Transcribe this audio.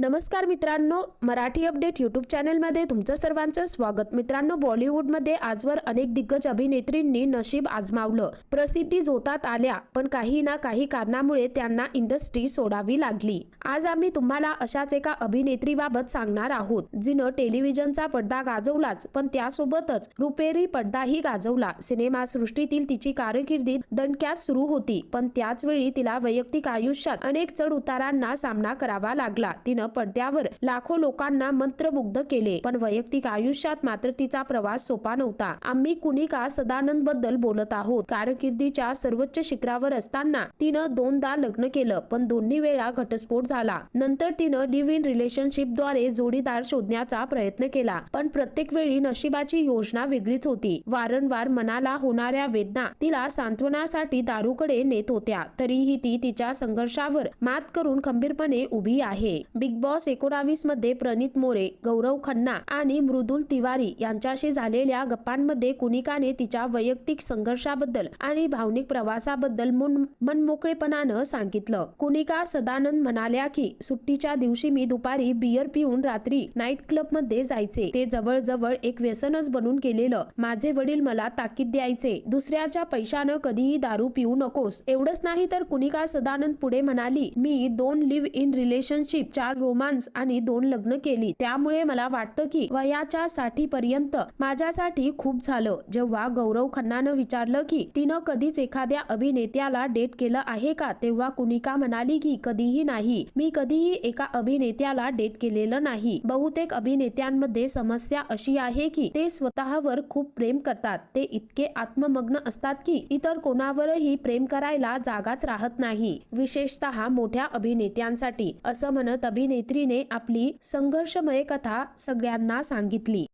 नमस्कार मित्रांनो Marathi update YouTube चॅनलमध्ये तुमचं सर्वांचं स्वागत. मित्रांनो बॉलिवूडमध्ये आजवर अनेक दिग्गज अभिनेत्रींनी नशीब आजमावलं. प्रसिद्धी जोतात आल्या पण काही ना काही कारणामुळे त्यांना इंडस्ट्री सोडावी लागली. आज आम्ही तुम्हाला अशाच एका अभिनेत्रीबाबत सांगणार आहोत जिनं टेलिव्हिजनचा पडदा गाजवलाच पण त्यासोबतच रुपेरी पडदाही गाजवला. सिनेमासृष्टीतील तिची कारकिर्दी दणक्यात सुरू होती पण त्याच वेळी तिला वैयक्तिक आयुष्यात अनेक चढ उतारांना सामना करावा लागला. तिनं पडद्यावर लाखो लोकांना मंत्रमुग्ध केले. पण वैयक्तिक आयुष्यात मात्र तिचा प्रवास सोपा नव्हता. आम्ही कुणिका सदानंदबद्दल बोलत आहोत. कारकिर्दीच्या सर्वोच्च शिखरावर असताना तिनं दोनदा लग्न केलं पण दोन्ही वेळा घटस्फोट झाला. नंतर तिनं लिव्ह इन रिलेशनशिपद्वारे जोडीदार शोधण्याचा प्रयत्न केला पण प्रत्येक वेळी नशिबाची योजना वेगळीच होती. वारंवार मनाला होणाऱ्या वेदना तिला सांत्वनासाठी दारूकडे नेत होत्या तरीही ती तिच्या संघर्षावर मात करून खंबीरपणे उभी आहे. बिग बॉस एकोणावीसमध्ये प्रणित मोरे गौरव खन्ना आणि मृदुल तिवारी यांच्याशी झालेल्या गप्पांमध्ये कुनिकाने तिच्या वैयक्तिक संघर्षाबद्दल आणि भावनिक प्रवासाबद्दल मन मनमोकळेपणानं सांगितलं. कुनिका सदानंद म्हणाल्या की सुट्टीच्या दिवशी मी दुपारी बियर पिऊन रात्री नाईट क्लबमध्ये जायचे. ते जवळजवळ एक व्यसनच बनून गेलेलं. माझे वडील मला ताकीद द्यायचे. दुसऱ्याच्या पैशानं कधीही दारू पिऊ नकोस. एवढंच नाही तर कुनिका सदानंद पुढे म्हणाली मी दोन लिव्ह इन रिलेशनशिप चार रोमांस आणि दोन लग्न केली. त्यामुळे मला वाटतं की वयाच्या साठी पर्यंत माझ्यासाठी खूप झालं. जेव्हा गौरव खन्नानं विचारलं की तिनं कधीच एखाद्या अभिनेत्याला डेट केलं आहे का? तेव्हा कुनिका म्हणाली की कधीही नाही. मी कधीही एका अभिनेत्याला डेट केलेलं नाही. बहुतेक अभिनेत्यांमध्ये समस्या अशी आहे की ते स्वतःवर खूप प्रेम करतात. ते इतके आत्ममग्न असतात की इतर कोणावरही प्रेम करायला जागाच राहत नाही. विशेषतः मोठ्या अभिनेत्यांसाठी. असं म्हणत अभिनेत्रीने आपली संघर्षमय कथा सगळ्यांना सांगितली.